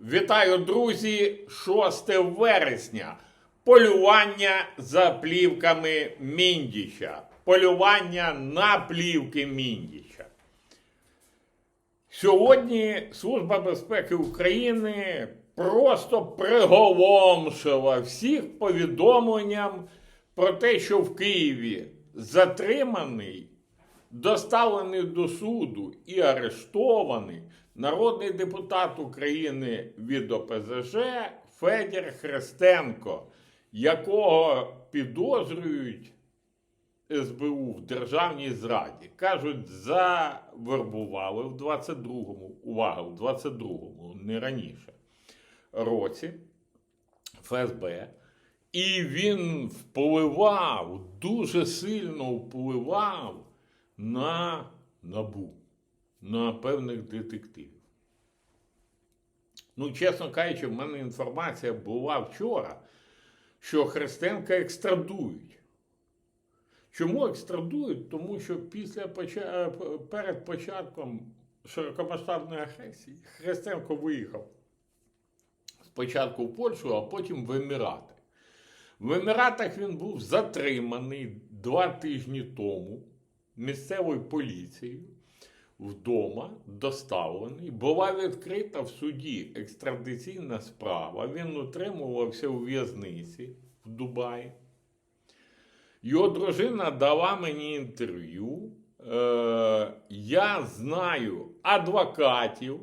Вітаю, друзі! 6 вересня. Полювання за плівками Міндіча. Полювання на плівки Міндіча. Сьогодні Служба безпеки України просто приголомшила всіх повідомленням про те, що в Києві затриманий, доставлений до суду і арештований народний депутат України від ОПЗЖ Федір Христенко, якого підозрюють СБУ в державній зраді. Кажуть, завербували в 22-му, увага, в 22-му, не раніше, році ФСБ. І він впливав, дуже сильно впливав на набу, на певних детективів. Ну, чесно кажучи, в мене інформація була вчора, що Христенка екстрадують. Чому екстрадують? Тому що після перед початком широкомасштабної агресії Христенко виїхав спочатку в Польщу, а потім в Емірати. В Еміратах він був затриманий два тижні тому місцевою поліцією вдома, доставлений. Була відкрита в суді екстрадиційна справа. Він утримувався у в'язниці в Дубаї. Його дружина дала мені інтерв'ю. Е, я знаю адвокатів,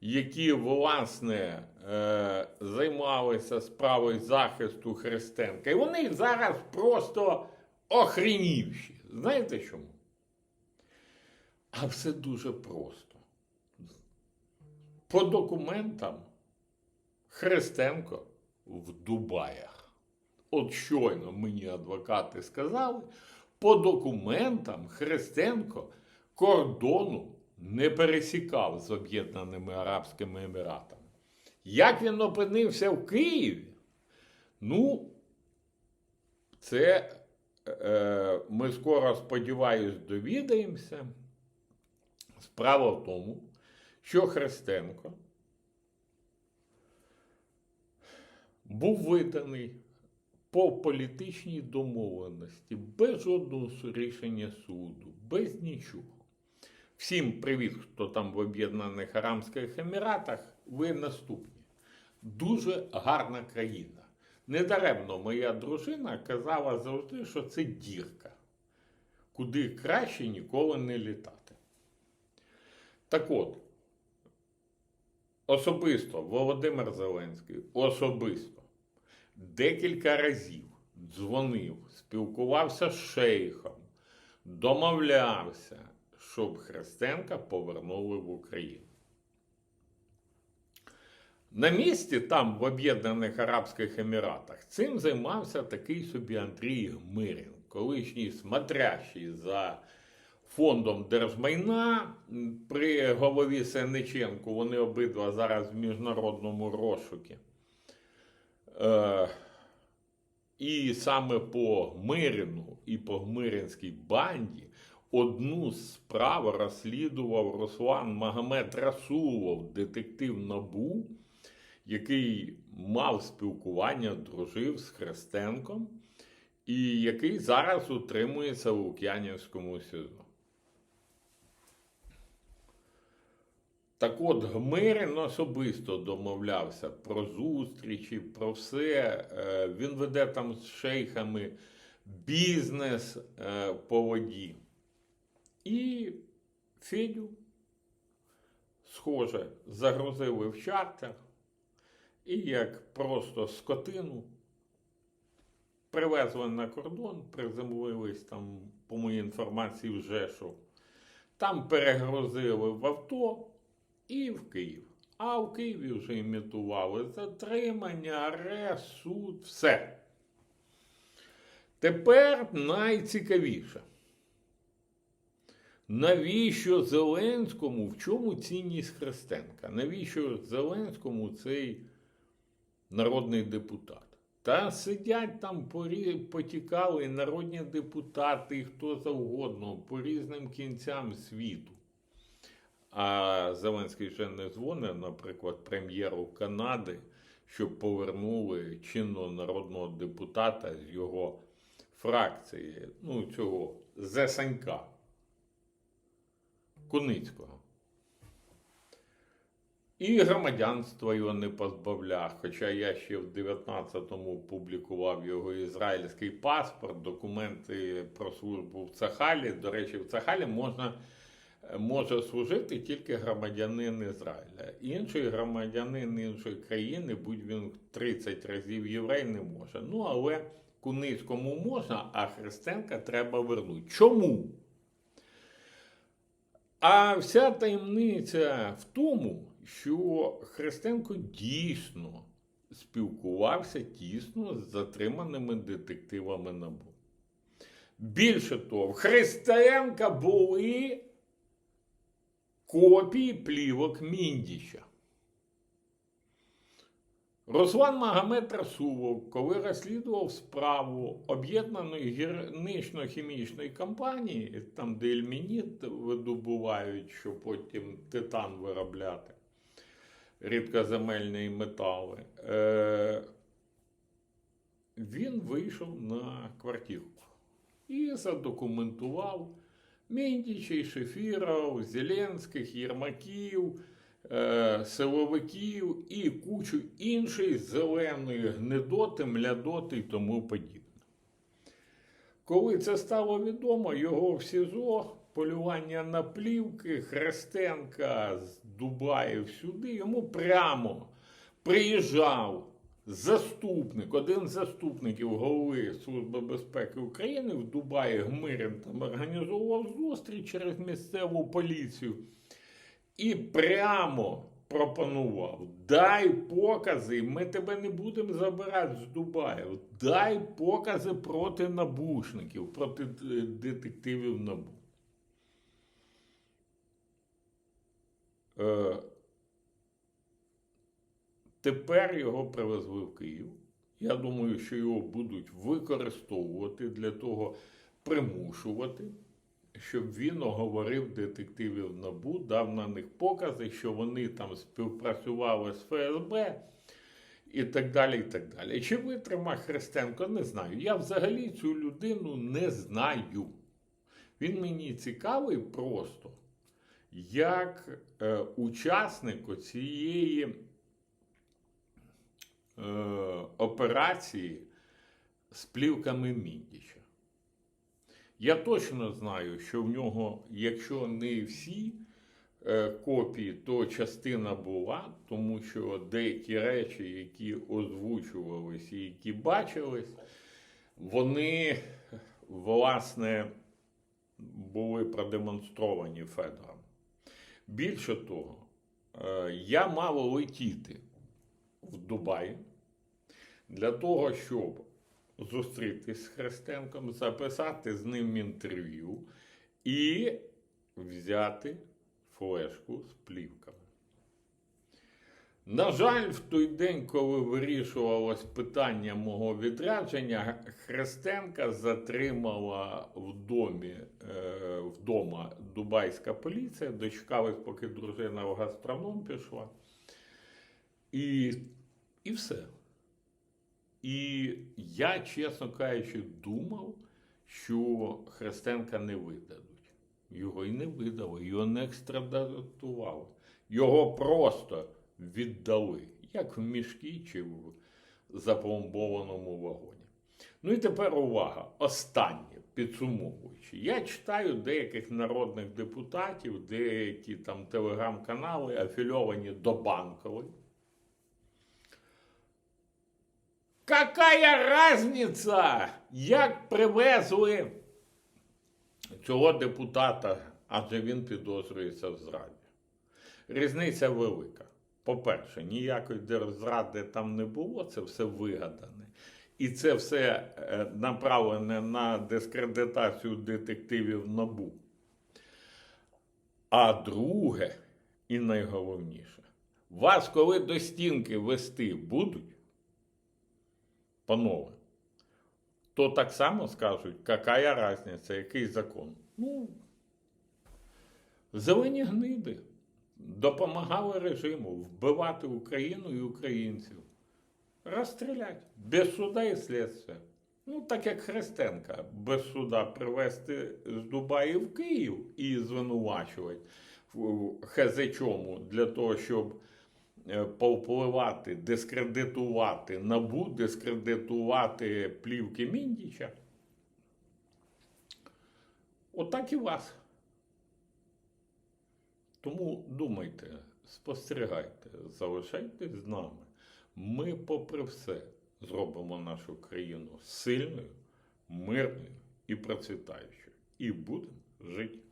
які, власне, е, займалися справою захисту Христенка. І вони зараз просто охренівші. Знаєте чому? А все дуже просто. По документам Христенко в Дубаях. От щойно мені адвокати сказали, по документам Христенко кордону не пересікав з Об'єднаними Арабськими Еміратами. Як він опинився в Києві? Ну, це е, ми скоро, сподіваюсь, довідаємося. Справа в тому, що Христенко був виданий по політичній домовленості, без жодного рішення суду, без нічого. Всім привіт, хто там в Об'єднаних Арабських Еміратах, ви наступні. Дуже гарна країна. Недаремно моя дружина казала завжди, що це дірка, куди краще ніколи не літати. Так от, особисто Володимир Зеленський особисто декілька разів дзвонив, спілкувався з шейхом, домовлявся, щоб Христенка повернули в Україну. На місці там, в Об'єднаних Арабських Еміратах, цим займався такий собі Андрій Гмирін, колишній смотрящий за фондом держмайна при голові Сенниченку. Вони обидва зараз в міжнародному розшукі. Е, і саме по Гмирину і по Гмиринській банді одну з справ розслідував Руслан Магомед Расулов, детектив Набу, який мав спілкування, дружив з Христенком, і який зараз утримується в Лук'янівському СІЗО. Так от, Гмирин особисто домовлявся про зустрічі, про все. Е, Він веде там з шейхами бізнес е, по воді. І Федю, схоже, загрузили в чартер і як просто скотину привезли на кордон, приземлились там, по моїй інформації, в Жешу. Там перегрузили в авто і в Київ. А в Києві вже імітували затримання, арест, суд, все. Тепер найцікавіше. Навіщо Зеленському, в чому цінність Христенка? Навіщо Зеленському цей народний депутат? Та сидять там, потікали народні депутати, і хто завгодно, по різним кінцям світу. А Зеленський ще не дзвонив, наприклад, прем'єру Канади, щоб повернули чинного народного депутата з його фракції, ну, цього Зесенька Куницького. І громадянства його не позбавляв. Хоча я ще в 19-му публікував його ізраїльський паспорт, документи про службу в Цахалі. До речі, в Цахалі можна, може служити тільки громадянин Ізраїля. Інший громадянин іншої країни, будь він 30 разів єврей, не може. Ну, але Куницькому можна, а Христенка треба вернути. Чому? А вся таємниця в тому, що Христенко дійсно спілкувався тісно з затриманими детективами НАБУ. Більше того, в Христенка були копії плівок Міндіча. Руслан Магомед Расулов, коли розслідував справу об'єднаної гірнично-хімічної компанії, там де ельмініт видобувають, щоб потім титан виробляти, рідкоземельні метали, е- він вийшов на квартирку і задокументував Міндічей, Шефіров, Зеленських, Єрмаків е, силовиків і кучу іншої зеленої гнедоти, млядоти і тому подібне. Коли це стало відомо, його в СІЗО, полювання на плівки, Хрестенка з Дубаїв сюди, йому прямо приїжджав заступник, один з заступників голови Служби безпеки України в Дубаї Гмирин там організовував зустріч через місцеву поліцію і прямо пропонував: дай покази, ми тебе не будемо забирати з Дубаю. Дай покази проти набушників, проти е, детективів набу. Е, Тепер його привезли в Київ. Я думаю, що його будуть використовувати для того, примушувати щоб він оговорив детективів НАБУ, дав на них покази, що вони там співпрацювали з ФСБ і так далі. і так далі. Чи витрима Христенко, не знаю. Я взагалі цю людину не знаю. Він мені цікавий просто як е, учасник цієї операції з плівками Міндіча. Я точно знаю, що в нього, якщо не всі е, копії, то частина була, тому що деякі речі, які озвучувалися і які бачились, вони, власне, були продемонстровані Федором. Більше того, е, я мав летіти в Дубай для того, щоб зустрітись з Христенком, записати з ним інтерв'ю і взяти флешку з плівками. На жаль, в той день, коли вирішувалось питання мого відрядження, Христенка затримала в домі е, вдома дубайська поліція, дочекалась, поки дружина в гастроном пішла. І, І все. І я, чесно кажучи, думав, що Христенка не видадуть. Його і не видали, його не екстрадатували. Його просто віддали, як в мішки чи в запломбованому вагоні. Ну і тепер увага. Останнє, підсумовуючи. Я читаю деяких народних депутатів, деякі там телеграм-канали, афільовані до банкової. Какая разниця, як привезли цього депутата, адже він підозрюється в зраді? Різниця велика. По-перше, ніякої держзради там не було, це все вигадане. І це все е, направлене на дискредитацію детективів НАБУ. А друге, і найголовніше, вас, коли до стінки вести будуть, панове, то так само скажуть, яка різниця, який закон. Ну, зелені гниди. допомагали режиму вбивати Україну і українців. Розстрілять без суда і слідства. Ну, так як Христенка без суда привезти з Дубаї в Київ і звинувачувати в хезе для того, щоб повпливати, дискредитувати набу, дискредитувати плівки Міндіча. Отак і вас. Тому думайте, спостерігайте, залишайтесь з нами. Ми, попри все, зробимо нашу країну сильною, мирною і процвітаючою. І будемо жити